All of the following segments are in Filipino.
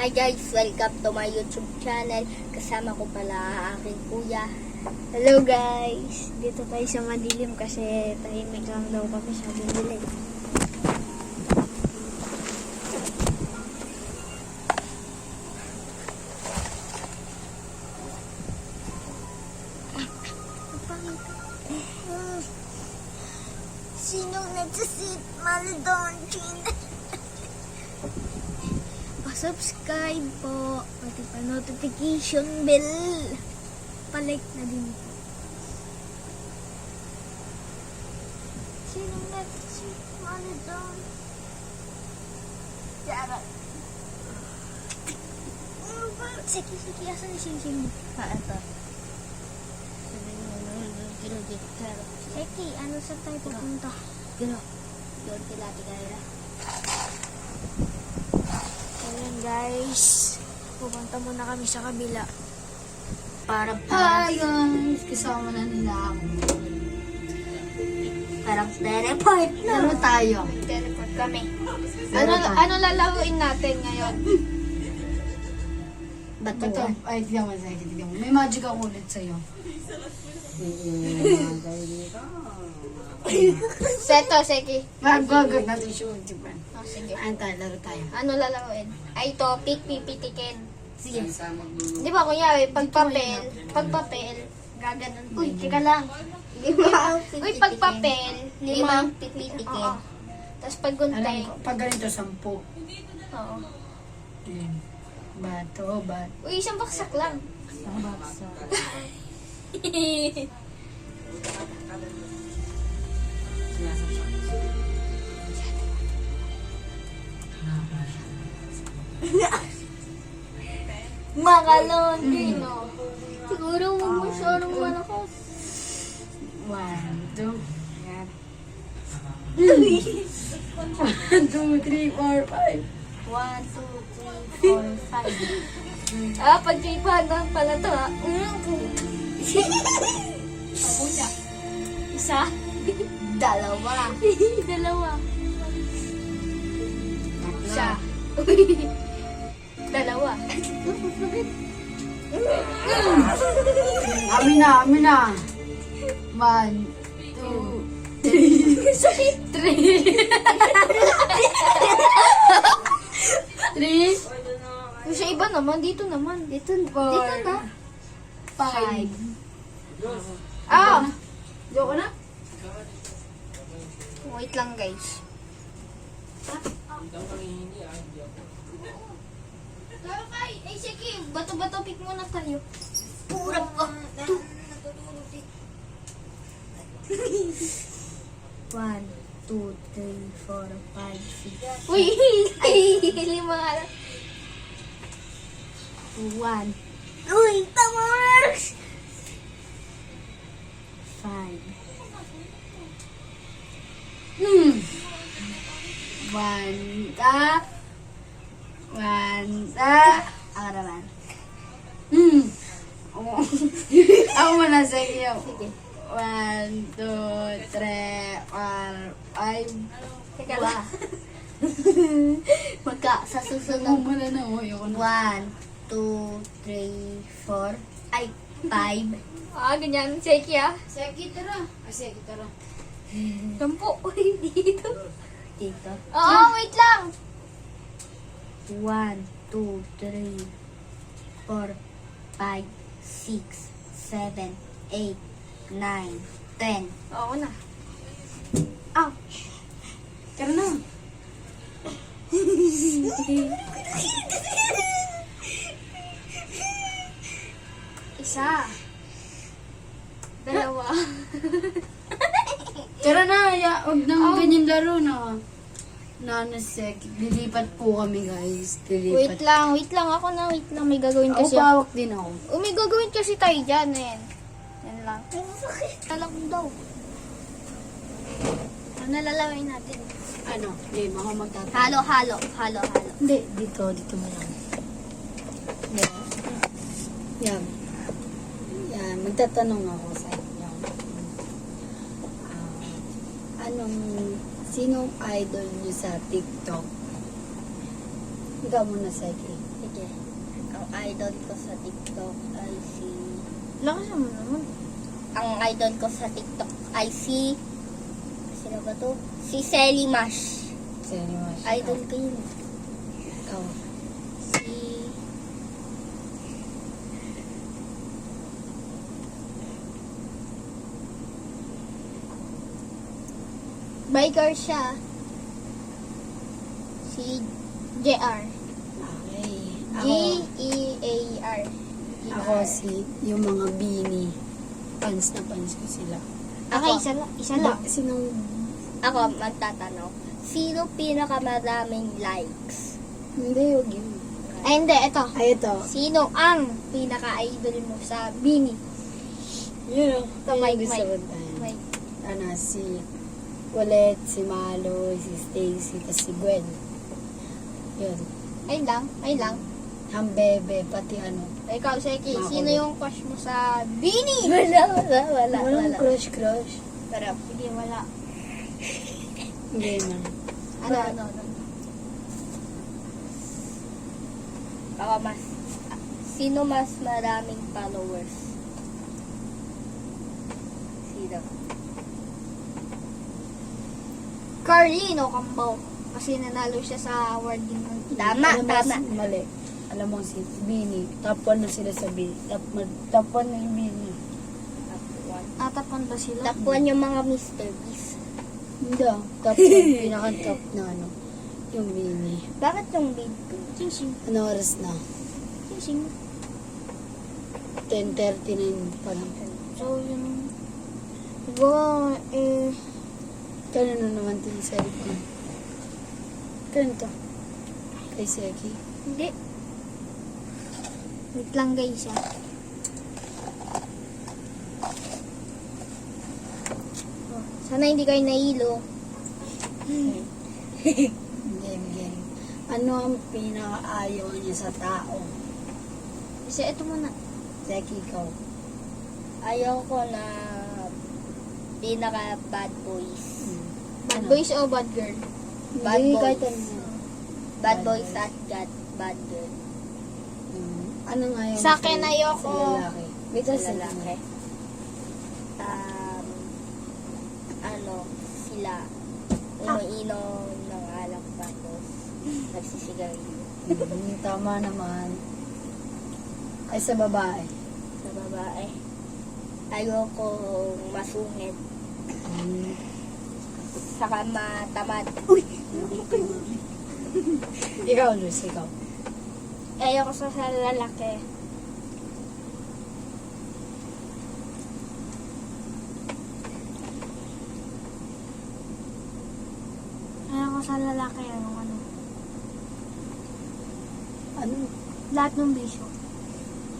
Hi guys, welcome to my YouTube channel. Kasama ko pala aking kuya. Hello guys! Dito tayo sa madilim kasi tahimik lang daw kami sa bibili. Pa-subscribe po, pati pa notification bell. Pa-like na din po. Sinong nagsasit malodonjin? Charot. Ano ba? Sige, sige, asan yung sing-sing mo? Ha, ito. Seki, ano sa tayo pupunta? Gano. Doon sila tigaya. Ayan guys, pupunta muna kami sa kabila. Para Hi guys! Kasama na nila ako. Parang teleport na. Laro tayo. Teleport kami. Ano- ano lalaroin natin ngayon? Batuan. ay, tignan mo, Zay, tignan mo. May magic ako ulit sa'yo. Seto, Seki. Magagag natin siya, di ba? Oh, sige. Tayo, laro tayo. Ano lalaroin? Ay, topic, pipitikin. Sige. Di ba, kunyari, pag papel, pag papel, gaganon. Uy, teka lang. Limang Uy, pag papel, pipitikin. oo. Tapos pag Alam gunting, ko, pag ganito, sampu. oo. Ayan. Bato, bat. Uy, isang baksak lang. Ang baksa. Makalon, no? Siguro huwag masyadong malakas. One, two. Ayan. One, two, three, four, five. One, two, three, four, five. ah, pagkaipanan pala to, ha? Mm. Abuja. Isa. Dalawa. Dalawa. Isa. Dalawa. Amin na, amin na. One, two, Sakit. Three. Three, Yung sa iba naman, dito naman. Dito, dito na. five. Ah! Joko na? Wait lang, guys. Ay, ay, sige. Bato-bato pick muna tayo. Pura pa. One, two, three, four, five, six. Uy! Ay, lima nga lang. One, Uy, tamars! five. Hmm. One, ta. One, ta. Ako naman. Hmm. Ako muna sa iyo. Sige. One, two, three, four, five. Teka lang. Magka, sa susunod. muna na, oh, na. One, two, three, four, ay, five. Ah, ganyan. Seki ah. Seki, tara. Ah, seki, tara. Sampo. Uy, dito. Dito. Oo, wait lang. One, two, three, four, five, six, seven, eight, nine, ten. Oo na. Ouch! Tara na. Isa. Dalawa. Tara na, ya, huwag nang ganyan laro na. Na, na, seki. Lilipat po kami, guys. wait Lilipat. lang, wait lang. Ako na, wait lang. May gagawin Ako kasi. pawak din ako. Oh, may gagawin kasi tayo dyan. Ayan. Lang. Alam daw. Ano lalawin natin? Ano? Game, ako magtatanong. Halo, halo, halo, halo. Hindi, dito, dito mo lang. Yan. Yan. Yan, magtatanong ako sa inyo. Ah, anong, sinong idol niyo sa TikTok? Ikaw muna, Seki. Sige. Ang idol ko sa TikTok ay si... Lakas mo naman. Ang idol ko sa TikTok ay si... Sino ba to? Si Selly Mash. Sino mo? Idol ko yun. Ikaw. Si... Biker siya. Si JR. Okay. G-E-A-R. ako si, yung mga bini. Fans na fans ko sila. Okay, Ako. isa. Isa Ba, lang. sinong, Ako, magtatanong. Sino pinakamaraming likes? hindi, huwag yun. Ay, hindi. Ito. Ay, ito. Sino ang pinaka-idol mo sa Bini? Yun. Ito, Mike, gusto ko tayo. Mike. Ano, si Colette, si Malo, si Stacy, tapos si Gwen. Yun. Ay lang. Ay lang. Ang bebe, pati ano. Ikaw, Seki, sino yung crush mo sa Bini? Wala, wala, wala, Walang wala. crush, crush. Pero, Hindi, wala. Hindi man. Ano, ano, ano? baka mas... Sino mas maraming followers? Sino? Carlino Cambaw. Kasi nanalo siya sa award din ng Tama, mo, tama. Mali. Alam mo si Bini. Top 1 na sila sa Bini. Top, top 1 na yung Bini. Top 1. Atapan ba sila? Top 1 yung mga Mr. Beast. Hindi ah. Top 1. Pinaka-top na ano. Yung Bini. Bakit yung big Sing-sing. Ano oras na? Sing-sing. 10.39 pa lang. So, yun. Diba, eh, Kanino naman ito yung cellphone? Kanino to? Kay Seki. hindi. Wait lang guys, ah. Oh, sana hindi kayo nahilo. Game, game. Ano ang pinaka-ayaw niya sa tao? Kasi ito muna. Seki, ikaw. Ayaw ko na pinaka bad boys. Hmm. Bad Ano? boys o bad girl? Bad Hindi, boys. ano. Bad Bad boys at bad girl. Ano nga yung Sa akin, ayoko. Sa lalaki. Wait, Sa lalaki. Um, ano, sila, umiinom ng alak tapos nagsisigarilyo Hmm, tama naman. Ay, sa babae. sa babae. Ayoko masungit. Hmm. Saka matamad. ikaw, Luis, ikaw. Ayoko sa sa lalaki. Ayoko sa lalaki, ano, ano. Ano? Lahat ng bisyo.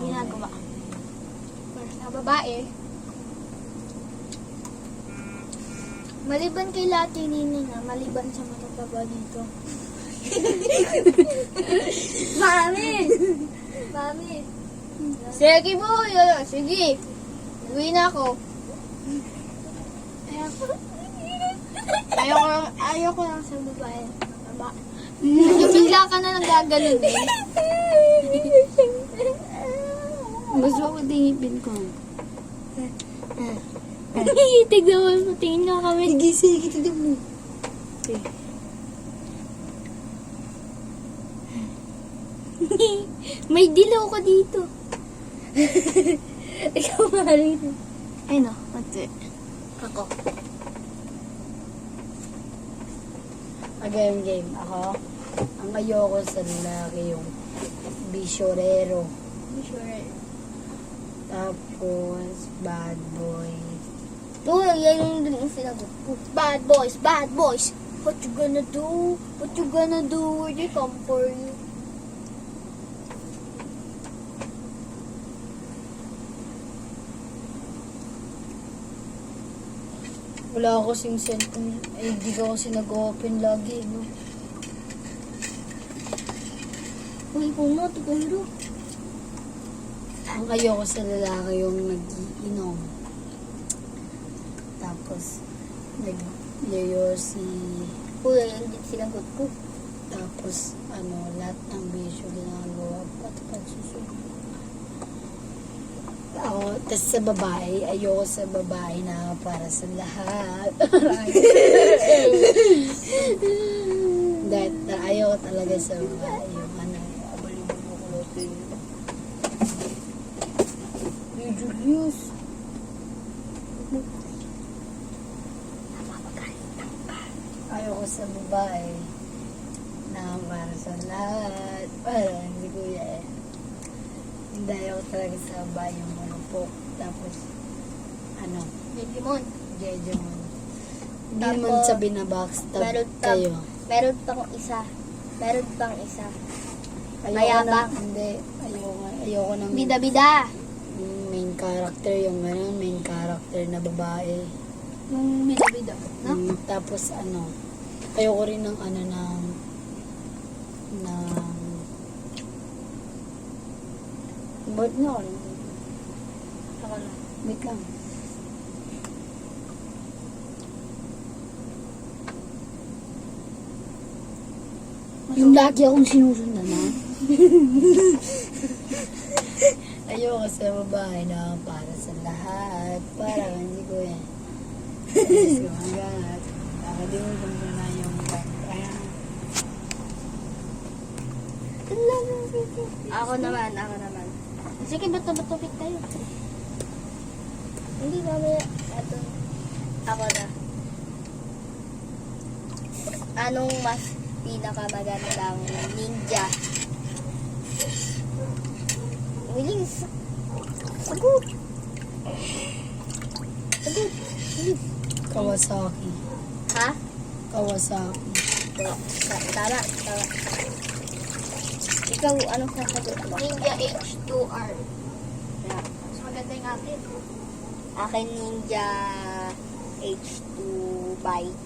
Ginagawa. First na babae. Maliban kay Latinini na, maliban sa matataba dito. Mami! Mami! Sige po, yun. Sige. Uwi na ako. Ayoko. Ayoko lang, ayoko lang sa babae. Baba. Bigla ka na nang gaganon eh. Gusto ko tingipin ko. Tignan mo, tingin ka kami. Sige, sige, tignan mo. May dilaw ko dito. Ikaw mahalin. Ay no, mati. Ako. Again, game. Ako, ang ayoko sa lalaki yung bisyonero. Sure. Tapos, bad boys. Ito, yan yung dun yung sinagot ko. Bad boys, bad boys. What you gonna do? What you gonna do when they come for you? Wala ako kasing cellphone. Eh, di ko kasi nag-open lagi, no? Uy, kung mo, tiguro. Ang ayoko sa lalaki yung nag-iinom. Tapos, nag-layosi. Uy, yan din sinagot ko. Tapos, ano, lahat ng bisyo ginagawa. Tas sa babae, ayoko sa babae na para sa lahat. Dahil ayoko talaga sa babae yung ano. Hey, Julius. Ayoko sa babae na para sa lahat. Para hindi ko yan. Hindi ayoko talaga sa babae yung manupok. Tapos, ano, Digimon. Jejo mo. Hindi Tapos, naman sa binabackstab meron pang- kayo. Meron pang isa. Meron pang isa. Ayoko mayabang. na, hindi. Ayoko, ayoko ng Bida-bida. yung main character, yung ganun, main character na babae. Yung bida-bida. No? Mm, tapos ano, ayoko rin ng ano ng ng Ba't na ako? Na. Wait lang. Yung lagi akong sinusundan na. Ayoko sa babae na para sa lahat. Para hindi ko yan. Na yung kaya. Ako naman, ako naman. Sige, bato-bato pick tayo. Hindi, mamaya. Ato. Ako na. Anong mas pinakamagandang ninja? Bilis. Sagot. Sagot. Kawasaki. Ha? Kawasaki. Ta- Tama, tama. Ikaw, anong sasagot mo? Ninja H2R. Yeah. Mas maganda yung akin. Akin Ninja H2 bike.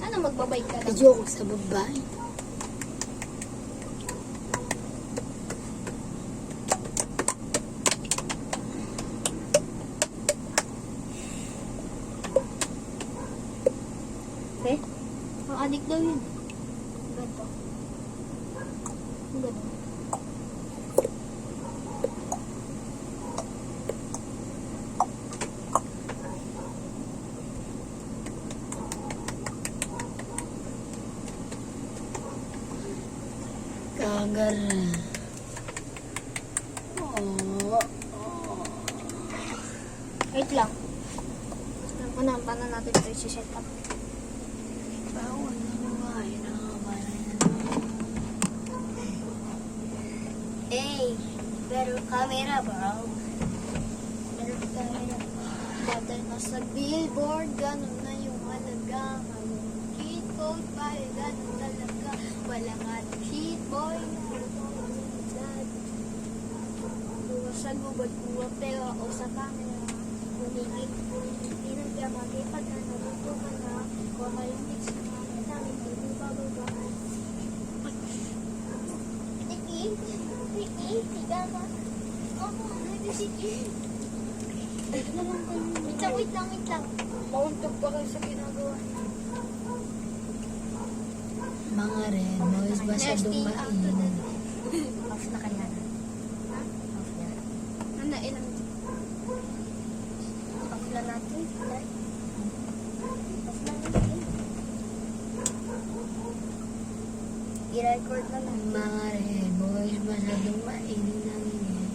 Ano, magbabike ka lang? Ayoko sa babae. Okay? Ang adik daw yun. Ganito. Ganito. Kagar. Oh. Wait lang. Alam ko na, paano natin ito isi-set up. Na na Hey, better camera, bro. Meron tayo. Dati na sa billboard, ganun na yung halaga. Cheat code pa, ganun talaga. Wala nga cheat boy. Sa gubad, buwa pero ako sa camera. Humingit, hindi na Wait lang, wait lang, wait lang. Mauntog pa kayo sa ginagawa. Mga red, boys masyadong Nesting out to mainit. Off na kanya na. Off na. Ano, ilang? Off na natin. Dahil. Off na natin. I-record na lang. Mga red, boys masyadong mainit na ngayon.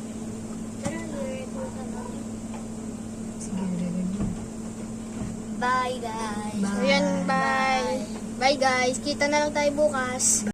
Pero, i-record na natin. Sige, record mo. Bye, guys. Bye. Ayan, bye. Bye guys. Kita na lang tayo bukas.